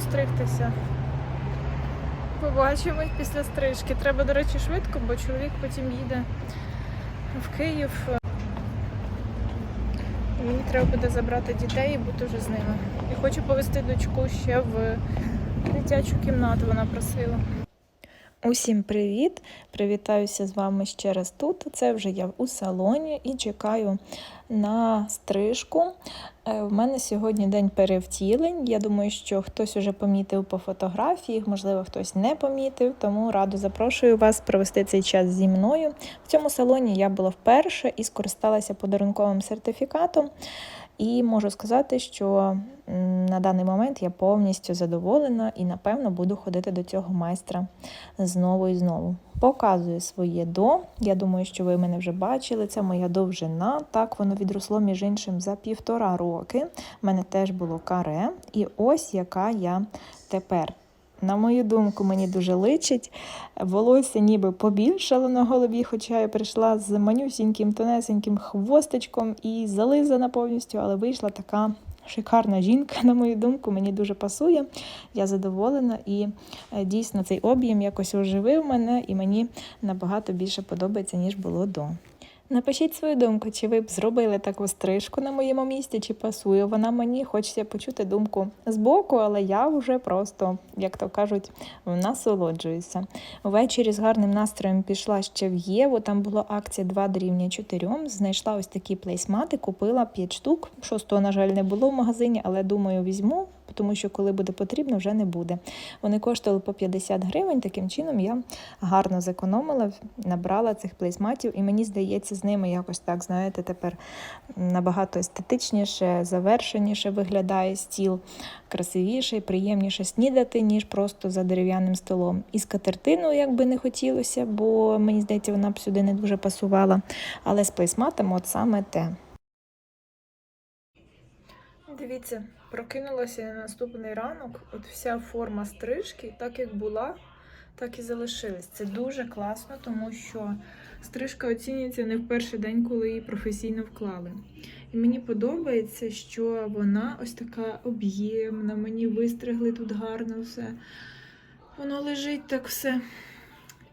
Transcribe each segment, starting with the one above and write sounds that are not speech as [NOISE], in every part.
стригтися. Побачимось після стрижки. Треба, до речі, швидко, бо чоловік потім їде в Київ. Мені треба буде забрати дітей і бути вже з ними. І хочу повезти дочку ще в дитячу кімнату, вона просила. Усім привіт! Привітаюся з вами ще раз тут. Це вже я у салоні і чекаю на стрижку. Е, В мене сьогодні день перевтілень. Я думаю, що хтось уже помітив по фотографіях, можливо, хтось не помітив, тому радо запрошую вас провести цей час зі мною. В цьому салоні я була вперше і скористалася подарунковим сертифікатом. І можу сказати, що на даний момент я повністю задоволена і, напевно, буду ходити до цього майстра знову і знову. Показую своє до. Я думаю, що ви мене вже бачили. Це моя довжина. Так, воно відросло між іншим за півтора роки. У мене теж було каре. І ось яка я тепер. На мою думку, мені дуже личить. Волосся ніби побільшало на голові, хоча я прийшла з манюсіньким, тонесеньким хвостичком і зализана повністю, але вийшла така шикарна жінка, на мою думку, мені дуже пасує. Я задоволена і е, дійсно цей об'єм якось оживив мене, і мені набагато більше подобається, ніж було до. Напишіть свою думку, чи ви б зробили таку стрижку на моєму місці, чи пасує вона мені. Хочеться почути думку збоку, але я вже просто, як то кажуть, насолоджуюся. Ввечері з гарним настроєм пішла ще в Єву. Там була акція 2 дорівнює 4. Знайшла ось такі плейсмати, купила 5 штук. Шостого, на жаль, не було в магазині, але думаю, візьму, тому що коли буде потрібно, вже не буде. Вони коштували по 50 гривень. Таким чином я гарно зекономила, набрала цих плейсматів, і мені здається, з ними якось так, знаєте, тепер набагато естетичніше, завершеніше виглядає стіл, красивіше приємніше снідати, ніж просто за дерев'яним столом. І скатертину, як би не хотілося, бо мені здається, вона б сюди не дуже пасувала. Але з плейсматами от саме те. Дивіться, прокинулася на наступний ранок. От вся форма стрижки, так як була, так і залишилась. Це дуже класно, тому що стрижка оцінюється не в перший день, коли її професійно вклали. І мені подобається, що вона ось така об'ємна, мені вистригли тут гарно все. Воно лежить так все.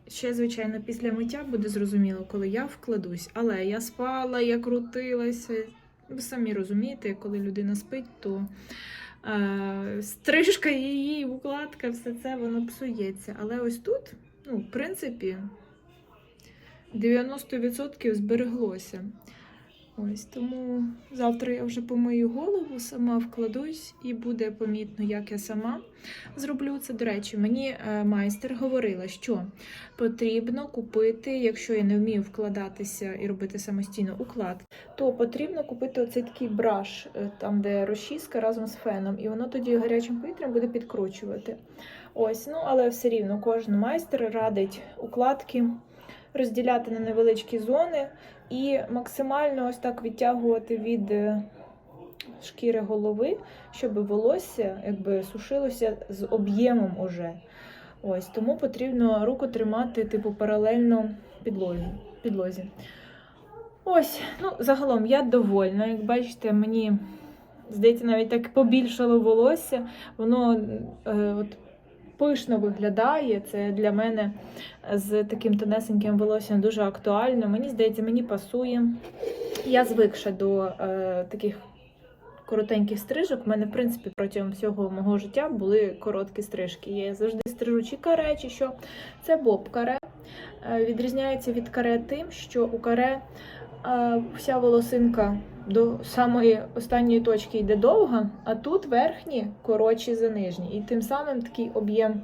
Ще, звичайно, після миття буде зрозуміло, коли я вкладусь. Але я спала, я крутилася. Ви самі розумієте, коли людина спить, то е, стрижка її, укладка, все це воно псується. Але ось тут, ну, в принципі, 90% збереглося. Ось тому завтра я вже помию голову, сама вкладусь, і буде помітно, як я сама зроблю це. До речі, мені е, майстер говорила, що потрібно купити, якщо я не вмію вкладатися і робити самостійно уклад, то потрібно купити оцей такий браш, е, там де розчіска разом з феном, і воно тоді гарячим повітрям буде підкручувати. Ось, ну але все рівно кожен майстер радить укладки розділяти на невеличкі зони і максимально ось так відтягувати від е, шкіри голови, щоб волосся якби сушилося з об'ємом уже. Ось тому потрібно руку тримати типу паралельно підлозі. підлозі. Ось, ну загалом я довольна. Як бачите, мені здається, навіть так побільшало волосся. Воно е, от, пишно виглядає. Це для мене з таким тонесеньким волоссям дуже актуально. Мені здається, мені пасує. Я звикша до е, таких коротеньких стрижок. У мене, в принципі, протягом всього мого життя були короткі стрижки. Я завжди стрижу чи каре, чи що. Це боб каре. Е, відрізняється від каре тим, що у каре е, вся волосинка до самої останньої точки йде довга, а тут верхні коротші за нижні. І тим самим такий об'єм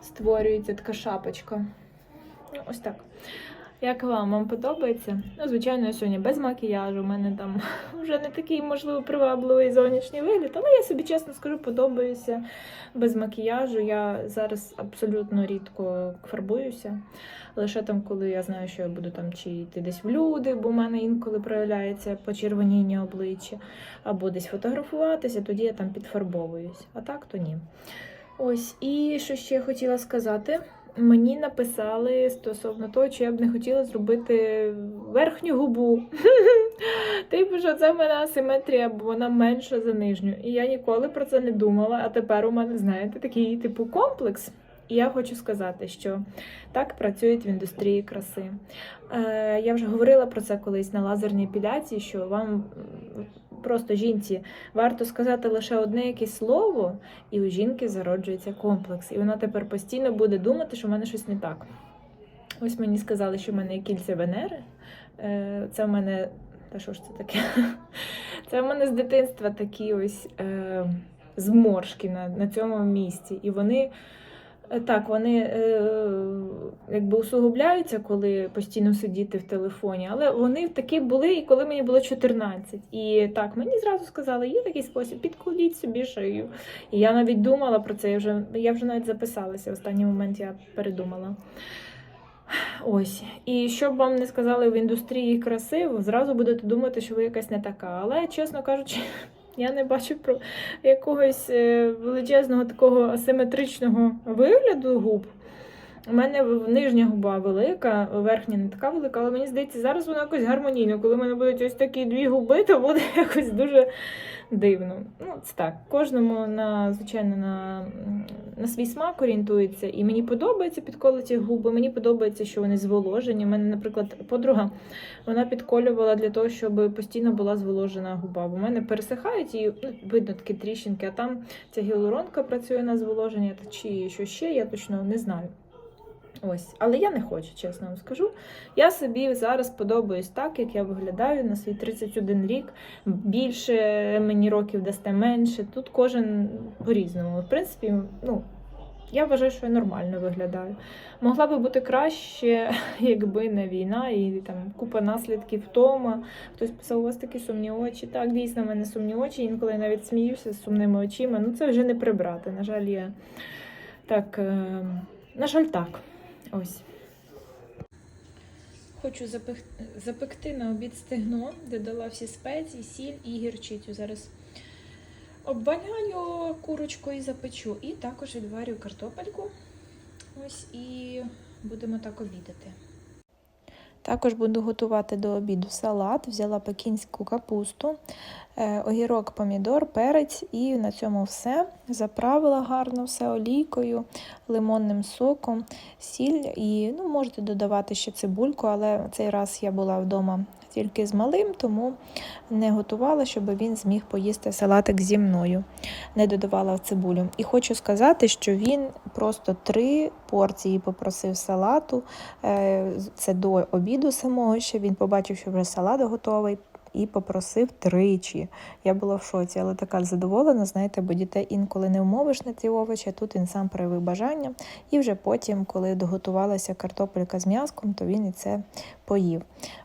створюється така шапочка. Ось так. Як вам? Вам подобається? Ну, звичайно, я сьогодні без макіяжу. У мене там [LAUGHS] вже не такий, можливо, привабливий зовнішній вигляд, але я собі чесно скажу, подобаюся без макіяжу. Я зараз абсолютно рідко фарбуюся. Лише там, коли я знаю, що я буду там чи йти десь в люди, бо в мене інколи проявляється почервоніння обличчя, або десь фотографуватися, тоді я там підфарбовуюсь. А так то ні. Ось, і що ще я хотіла сказати. Мені написали стосовно того, чи я б не хотіла зробити верхню губу. [LAUGHS] Типу, що це в мене асиметрія, бо вона менша за нижню. І я ніколи про це не думала. А тепер у мене, знаєте, такий типу комплекс. І я хочу сказати, що так працюють в індустрії краси. Е, я вже говорила про це колись на лазерній епіляції, що вам просто жінці варто сказати лише одне якесь слово, і у жінки зароджується комплекс. І вона тепер постійно буде думати, що в мене щось не так. Ось мені сказали, що в мене є кільця Венери. Е, Це в мене. Та що ж це таке? [LAUGHS] Це в мене з дитинства такі ось е, зморшки на, на цьому місці. І вони. Е, Так, вони е, якби усугубляються, коли постійно сидіти в телефоні, але вони такі були, і коли мені було 14. І так, мені зразу сказали, є такий спосіб, підколіть собі шию. І я навіть думала про це, я вже, я вже навіть записалася. Останній момент я передумала. Ось. І що б вам не сказали в індустрії краси, зразу будете думати, що ви якась не така. Але, чесно кажучи, я не бачу про якогось е, величезного такого асиметричного вигляду губ. У мене нижня губа велика, верхня не така велика, але мені здається, зараз вона якось гармонійно. Коли в мене будуть ось такі дві губи, то буде [LAUGHS] якось дуже дивно. Ну, це так. Кожному на звичайно на, на свій смак орієнтується. І мені подобаються підколоті губи. Мені подобається, що вони зволожені. У мене, наприклад, подруга вона підколювала для того, щоб постійно була зволожена губа. Бо в мене пересихають і ну, видно такі тріщинки, а там ця гіалуронка працює на зволоження, чи що ще, я точно не знаю. Ось, але я не хочу, чесно вам скажу. Я собі зараз подобаюсь так, як я виглядаю на свій 31 рік. Більше мені років дасте менше. Тут кожен по-різному. В принципі, ну. Я вважаю, що я нормально виглядаю. Могла би бути краще, [LAUGHS] якби не війна і там купа наслідків втома. Хтось писав, у вас такі сумні очі. Так, дійсно, в мене сумні очі. Інколи навіть сміюся з сумними очима. Ну це вже не прибрати. На жаль, я так, е, на жаль, так. Ось. Хочу запек... запекти на обід стегно, де дала всі спеції, сіль і гірчицю. Зараз обваляю курочку і запечу. І також відварю картопельку. Ось і будемо так обідати. Також буду готувати до обіду салат. Взяла пекінську капусту, е, огірок, помідор, перець і на цьому все. Заправила гарно все олійкою, лимонним соком, сіль і ну, можете додавати ще цибульку, але цей раз я була вдома тільки з малим, тому не готувала, щоб він зміг поїсти салатик зі мною. Не додавала цибулю. І хочу сказати, що він просто три порції попросив салату. Е, Це до обіду самого ще він побачив, що вже салат готовий. І попросив тричі. Я була в шоці, але така задоволена, знаєте, бо дітей інколи не вмовиш на ці овочі, тут він сам проявив бажання. І вже потім, коли доготувалася картопелька з м'яском, то він і це поїв.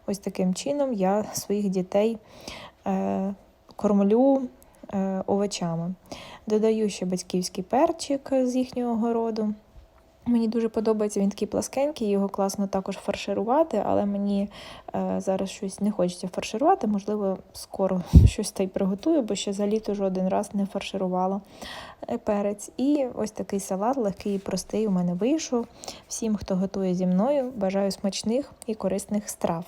Ось таким чином я своїх дітей е, кормлю е, овочами. Додаю ще батьківський перчик з їхнього городу. Мені дуже подобається, він такий пласкенький, його класно також фарширувати, але мені е, зараз щось не хочеться фарширувати. Можливо, скоро [LAUGHS] щось та й приготую, бо ще за літо жоден раз не фарширувала е, перець. І ось такий салат, легкий і простий, у мене вийшов. Всім, хто готує зі мною, бажаю смачних і корисних страв.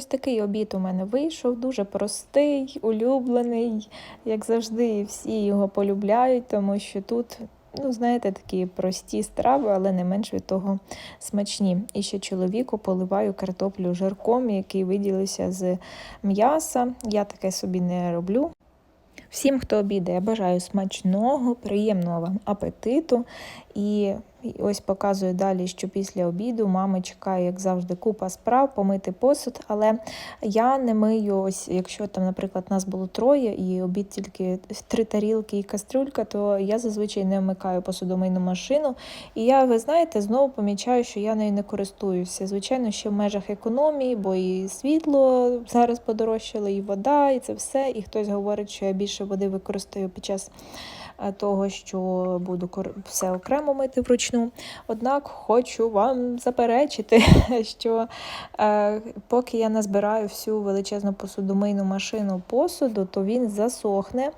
Ось такий обід у мене вийшов, дуже простий, улюблений. Як завжди, всі його полюбляють, тому що тут, ну, знаєте, такі прості страви, але не менш від того смачні. І ще чоловіку поливаю картоплю жирком, який виділився з м'яса. Я таке собі не роблю. Всім, хто обідає, бажаю смачного, приємного вам апетиту. І ось показую далі, що після обіду мами чекає, як завжди, купа справ, помити посуд. Але я не мию, ось якщо там, наприклад, нас було троє і обід тільки три тарілки і кастрюлька, то я зазвичай не вмикаю посудомийну машину. І я, ви знаєте, знову помічаю, що я нею не користуюся. Звичайно, ще в межах економії, бо і світло зараз подорожчало, і вода, і це все. І хтось говорить, що я більше води використаю під час того, що буду все окремо мити вручну. Однак хочу вам заперечити, [LAUGHS] що е, поки я назбираю всю величезну посудомийну машину посуду, то він засохне.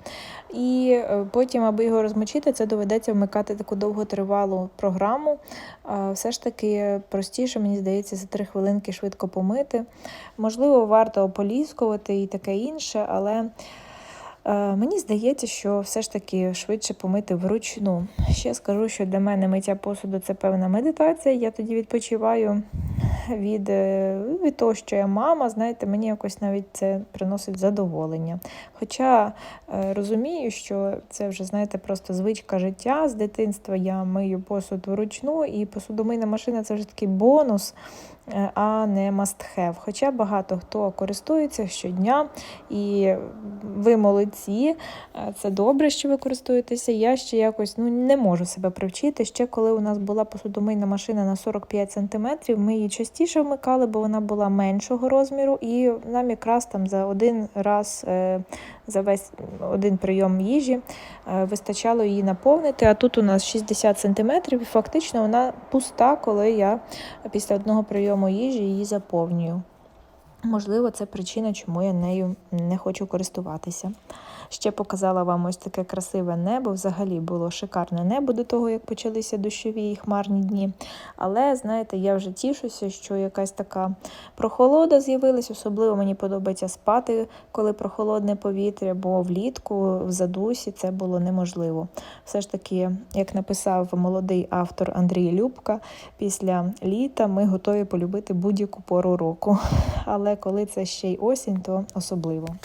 І е, потім, аби його розмочити, це доведеться вмикати таку довготривалу програму. Е, Все ж таки простіше, мені здається, за три хвилинки швидко помити. Можливо, варто ополіскувати і таке інше, але е, мені здається, що все ж таки швидше помити вручну. Ще скажу, що для мене миття посуду це певна медитація. Я тоді відпочиваю від, е, від того, що я мама, знаєте, мені якось навіть це приносить задоволення. Хоча е, розумію, що це вже, знаєте, просто звичка життя. З дитинства я мию посуд вручну, і посудомийна машина це вже такий бонус, е, а не must have. Хоча багато хто користується щодня, і ви молодці, е, це добре, що ви користуєтеся. Я ще якось ну, не можу себе привчити. Ще коли у нас була посудомийна машина на 45 см, ми її частіше вмикали, бо вона була меншого розміру, і нам якраз там за один раз. е, За весь один прийом їжі е, вистачало її наповнити. А тут у нас 60 см, і фактично вона пуста, коли я після одного прийому їжі її заповнюю. Можливо, це причина, чому я нею не хочу користуватися. Ще показала вам ось таке красиве небо. Взагалі було шикарне небо до того, як почалися дощові і хмарні дні. Але, знаєте, я вже тішуся, що якась така прохолода з'явилась. Особливо мені подобається спати, коли прохолодне повітря, бо влітку в задусі це було неможливо. Все ж таки, як написав молодий автор Андрій Любка, після літа ми готові полюбити будь-яку пору року. Але коли це ще й осінь, то особливо.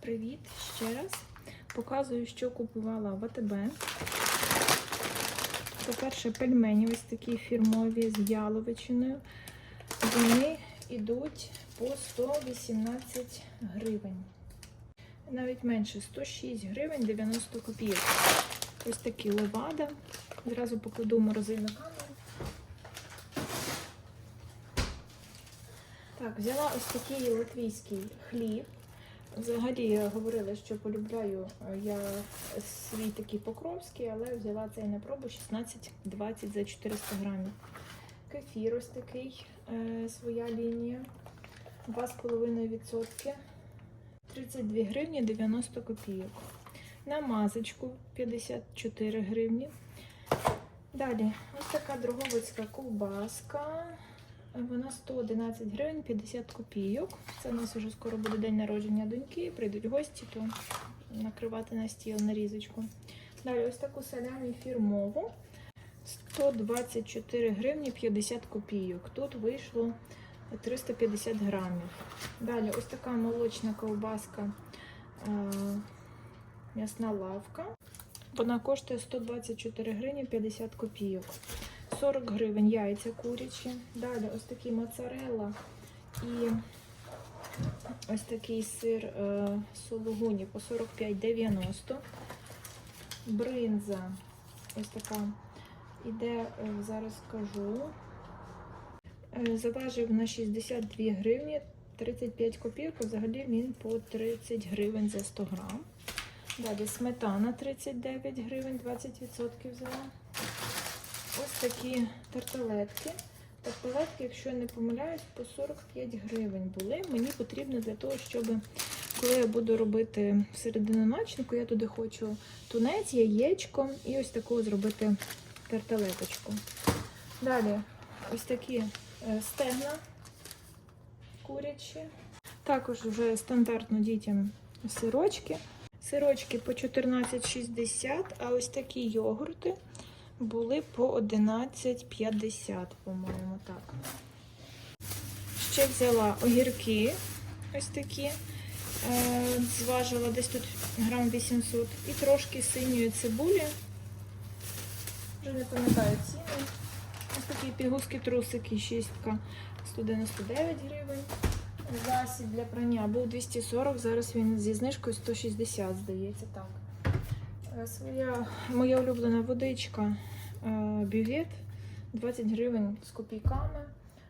Привіт ще раз. Показую, що купувала в АТБ. По-перше, пельмені ось такі фірмові з яловичиною. Вони йдуть по 118 гривень. Навіть менше 106 гривень 90 копійок. Ось такі левада. Зразу покладу морозильну камеру. Так, взяла ось такий латвійський хліб. Взагалі я говорила, що полюбляю е, я свій такий покровський, але взяла цей на пробу 16-20 за 400 грамів. Кефір ось такий, е, своя лінія. 2,5%. 32 гривні 90 копійок. Намазочку 54 гривні. Далі, ось така дроговицька ковбаска. Вона 111 гривень 50 копійок. Це у нас вже скоро буде день народження доньки. Прийдуть гості, то накривати на стіл нарізочку. Далі ось таку салямі фірмову. 124 гривні 50 копійок. Тут вийшло 350 грамів. Далі ось така молочна ковбаска е, м'ясна лавка. Вона коштує 124 гривні 50 копійок. 40 гривень яйця курячі. Далі ось такий моцарелла і ось такий сир е, сологуні по 45,90. Бринза ось така іде, е, зараз скажу. Е, Заважив на 62 гривні 35 копійок, взагалі він по 30 гривень за 100 грам. Далі сметана 39 гривень, 20% взяла. Ось такі тарталетки. Тарталетки, якщо я не помиляюсь, по 45 гривень були. Мені потрібно для того, щоб коли я буду робити серединочнику, я туди хочу тунець, яєчко і ось таку зробити тарталеточку. Далі ось такі е, стегна курячі. Також вже стандартно дітям сирочки. Сирочки по 14,60, а ось такі йогурти були по 11,50, по-моєму, так. Ще взяла огірки ось такі. Е, зважила десь тут грам 800 і трошки синьої цибулі. Вже не пам'ятаю ціни. Ось такі пігуски трусики, шістка 199 гривень. Засіб для прання був 240, зараз він зі знижкою 160, здається, так. Е, Своя моя улюблена водичка е, бювет 20 гривень з копійками.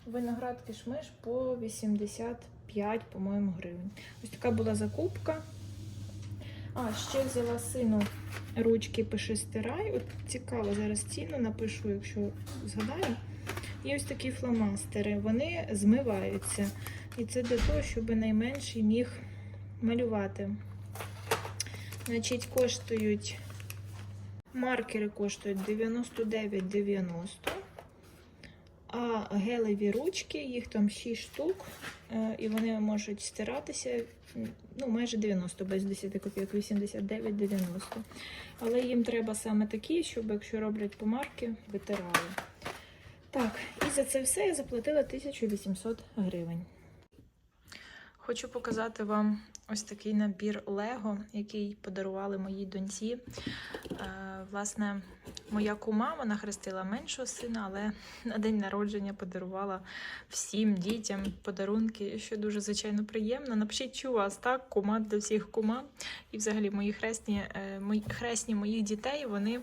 Виноград кишмиш по 85, по-моєму, гривень. Ось така була закупка. А, ще взяла сину ручки пиши стирай. От цікаво, зараз ціну напишу, якщо згадаю. І ось такі фломастери. Вони змиваються. І це для того, щоб найменший міг малювати. Значить, коштують. Маркери коштують 99,90. А гелеві ручки, їх там 6 штук, е, і вони можуть стиратися ну, майже 90, без 10 копійок, 89,90. Але їм треба саме такі, щоб якщо роблять помарки, витирали. Так, і за це все я заплатила 1800 гривень. Хочу показати вам ось такий набір Лего, який подарували моїй доньці. Е, власне, моя кума вона хрестила меншого сина, але на день народження подарувала всім дітям подарунки, що дуже звичайно приємно. Напишіть, чи у вас так, кума для всіх кума. І взагалі мої хресні, е, хресні моїх дітей вони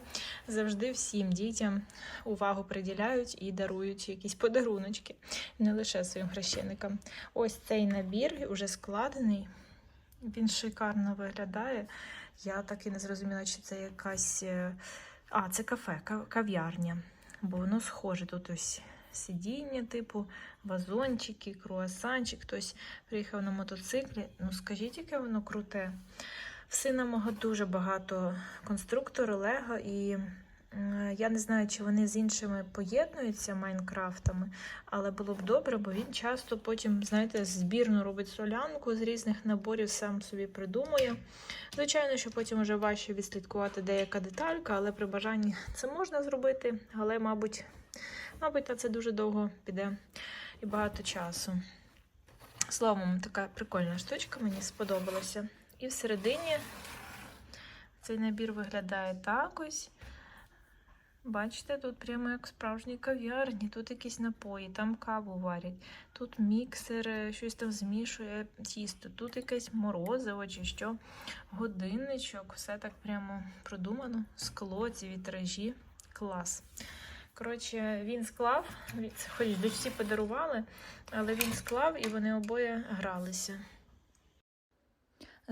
завжди всім дітям увагу приділяють і дарують якісь подаруночки, не лише своїм хрещеникам. Ось цей набір вже складений. Він шикарно виглядає. Я так і не зрозуміла, чи це якась. е, А, це кафе, кав'ярня. Бо воно схоже. Тут ось сидіння, типу, вазончики, круасанчик. Хтось приїхав на мотоциклі. Ну, скажіть, яке воно круте. В сина мого дуже багато конструктору Лего, і я не знаю, чи вони з іншими поєднуються Майнкрафтами, але було б добре, бо він часто потім, знаєте, збірну робить солянку з різних наборів, сам собі придумує. Звичайно, що потім вже важче відслідкувати деяка деталька, але при бажанні це можна зробити. Але, мабуть, мабуть, на це дуже довго піде і багато часу. Словом, така прикольна штучка, мені сподобалася. І всередині цей набір виглядає так ось. Бачите, тут прямо як справжній кав'ярні, тут якісь напої, там каву варять, тут міксер, е, щось там змішує тісто, тут якесь морозиво чи що, годинничок, все так прямо продумано. Скло, ці вітражі. Клас. Коротше, він склав, хоч дочці подарували, але він склав і вони обоє гралися.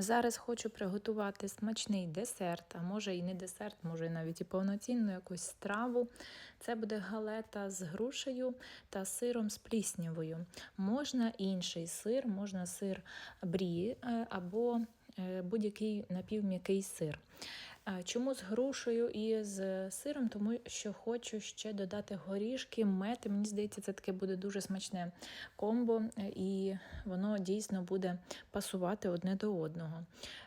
Зараз хочу приготувати смачний десерт, а може і не десерт, може навіть і повноцінну якусь страву. Це буде галета з грушею та сиром з пліснявою. Можна інший сир, можна сир брі е, або е, будь-який напівм'який сир. Чому з грушею і з сиром? Тому що хочу ще додати горішки, мед. Мені здається, це таке буде дуже смачне комбо, е, і воно дійсно буде пасувати одне до одного.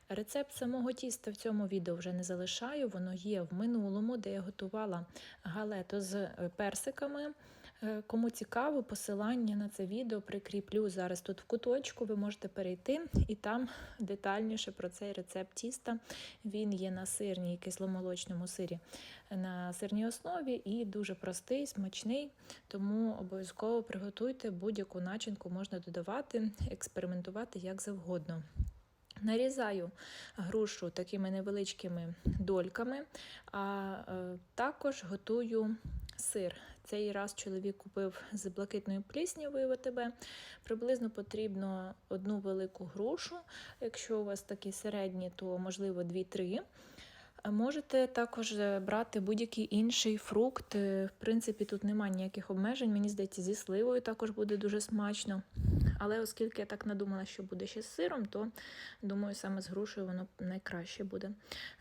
Рецепт самого тіста в цьому відео вже не залишаю. Воно є в минулому, де я готувала галету з персиками. Е, Кому цікаво, посилання на це відео прикріплю зараз тут в куточку. Ви можете перейти і там детальніше про цей рецепт тіста. Він є на сирній кисломолочному сирі на сирній основі і дуже простий, смачний. Тому обов'язково приготуйте будь-яку начинку можна додавати, експериментувати як завгодно. Нарізаю грушу такими невеличкими дольками, а е, також готую сир. Цей раз чоловік купив з блакитної пліснявою ВТБ. Приблизно потрібно одну велику грушу. Якщо у вас такі середні, то можливо 2-3. Можете також е, брати будь-який інший фрукт. Е, В принципі, тут немає ніяких обмежень. Мені здається, зі сливою також буде дуже смачно. Але оскільки я так надумала, що буде ще з сиром, то думаю, саме з грушею воно найкраще буде.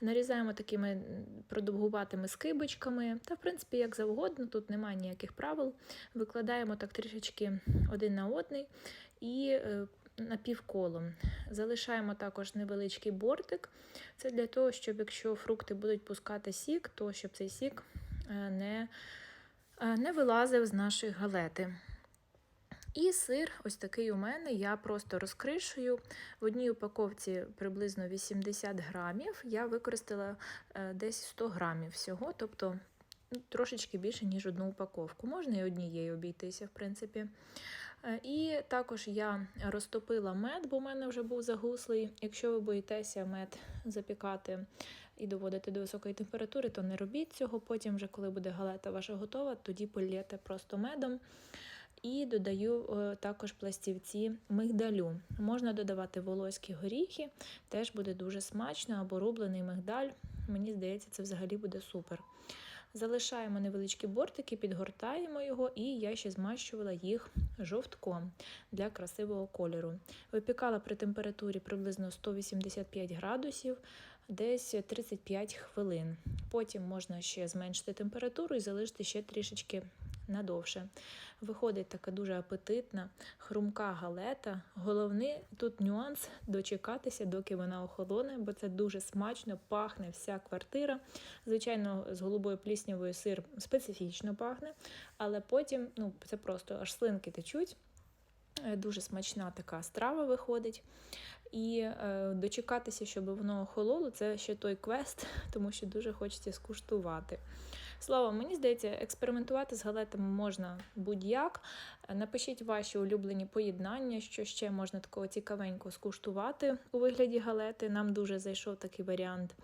Нарізаємо такими продовгуватими скибочками, та, в принципі, як завгодно, тут немає ніяких правил. Викладаємо так трішечки один на одний і е, напівколом. Залишаємо також невеличкий бортик. Це для того, щоб якщо фрукти будуть пускати сік, то щоб цей сік е, не, е, не вилазив з нашої галети. І сир, ось такий у мене, я просто розкришую. В одній упаковці приблизно 80 грамів. Я використала е, десь 100 грамів всього, тобто ну, трошечки більше, ніж одну упаковку. Можна і однією обійтися, в принципі. Е, І також я розтопила мед, бо в мене вже був загуслий. Якщо ви боїтеся мед запікати і доводити до високої температури, то не робіть цього. Потім, вже коли буде галета ваша готова, тоді полєте просто медом. І додаю е, також пластівці мигдалю. Можна додавати волоські горіхи, теж буде дуже смачно, або рублений мигдаль. Мені здається, це взагалі буде супер. Залишаємо невеличкі бортики, підгортаємо його, і я ще змащувала їх жовтком для красивого кольору. Випікала при температурі приблизно 185 градусів, десь 35 хвилин. Потім можна ще зменшити температуру і залишити ще трішечки надовше. Виходить така дуже апетитна, хрумка галета. Головний тут нюанс дочекатися, доки вона охолоне, бо це дуже смачно, пахне вся квартира. Звичайно, з голубою пліснявою сир специфічно пахне, але потім ну, це просто аж слинки течуть. Е, Дуже смачна така страва виходить. І е, дочекатися, щоб воно охололо, це ще той квест, [LAUGHS] тому що дуже хочеться скуштувати. Словом, мені здається, експериментувати з галетами можна будь-як. Напишіть ваші улюблені поєднання, що ще можна такого цікавенького скуштувати у вигляді галети. Нам дуже зайшов такий варіант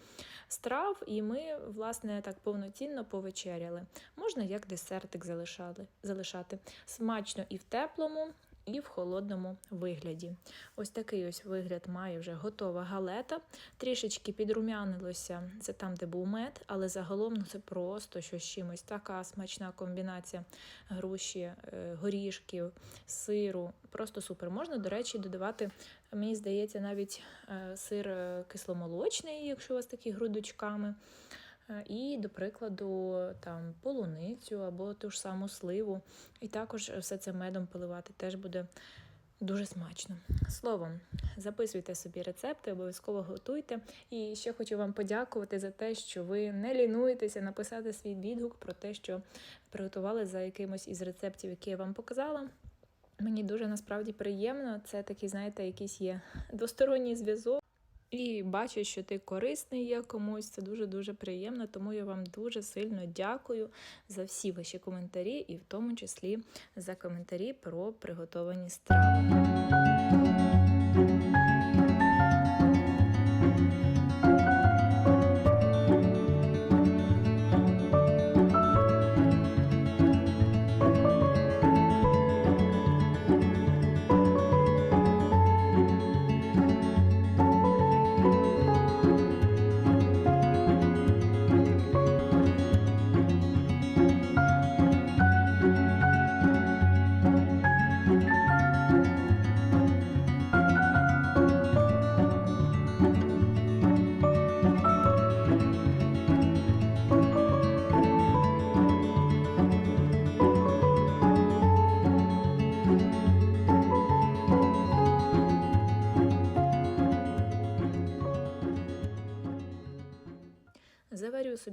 страв, і ми, власне, так повноцінно повечеряли. Можна як десертик залишати. Смачно і в теплому, і в холодному вигляді. Ось такий ось вигляд має вже готова галета. Трішечки підрумянилося, це там, де був мед, але загалом ну, це просто щось чимось. Така смачна комбінація груші, е, горішків, сиру. Просто супер. Можна, до речі, додавати, мені здається, навіть е, сир е, кисломолочний, якщо у вас такі грудочками. Е, І, до прикладу, там полуницю або ту ж саму сливу. І також все це медом поливати теж буде дуже смачно. Словом, записуйте собі рецепти, обов'язково готуйте. І ще хочу вам подякувати за те, що ви не лінуєтеся написати свій відгук про те, що приготували за якимось із рецептів, які я вам показала. Мені дуже насправді приємно. Це такий, знаєте, якийсь є двосторонній зв'язок. І бачу, що ти корисний є комусь, це дуже-дуже приємно, тому я вам дуже сильно дякую за всі ваші коментарі, і в тому числі за коментарі про приготовані страви.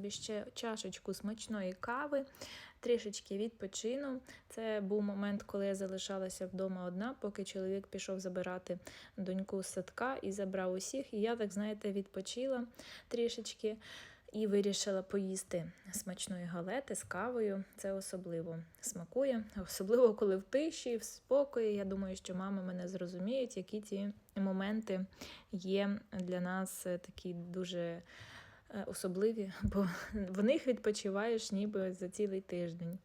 Собі ще чашечку смачної кави, трішечки відпочину. Це був момент, коли я залишалася вдома одна, поки чоловік пішов забирати доньку з садка і забрав усіх. І я, так знаєте, відпочила трішечки і вирішила поїсти смачної галети з кавою. Це особливо смакує, особливо коли в тиші, в спокої. Я думаю, що мами мене зрозуміють, які ці моменти є для нас такі дуже особливі, [LAUGHS] бо в них відпочиваєш ніби за цілий тиждень.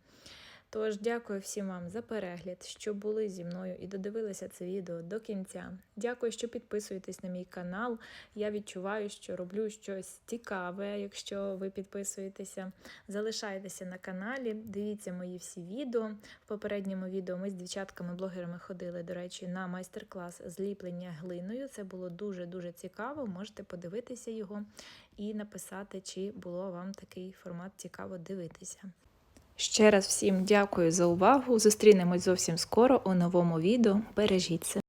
Тож, дякую всім вам за перегляд, що були зі мною і додивилися це відео до кінця. Дякую, що підписуєтесь на мій канал. Я відчуваю, що роблю щось цікаве, якщо ви підписуєтеся. Залишайтеся на каналі, дивіться мої всі відео. В попередньому відео ми з дівчатками-блогерами ходили, до речі, на майстер-клас зліплення глиною. Це було дуже-дуже цікаво. Можете подивитися його і написати, чи було вам такий формат цікаво дивитися. Ще раз всім дякую за увагу. Зустрінемось зовсім скоро у новому відео. Бережіть себе.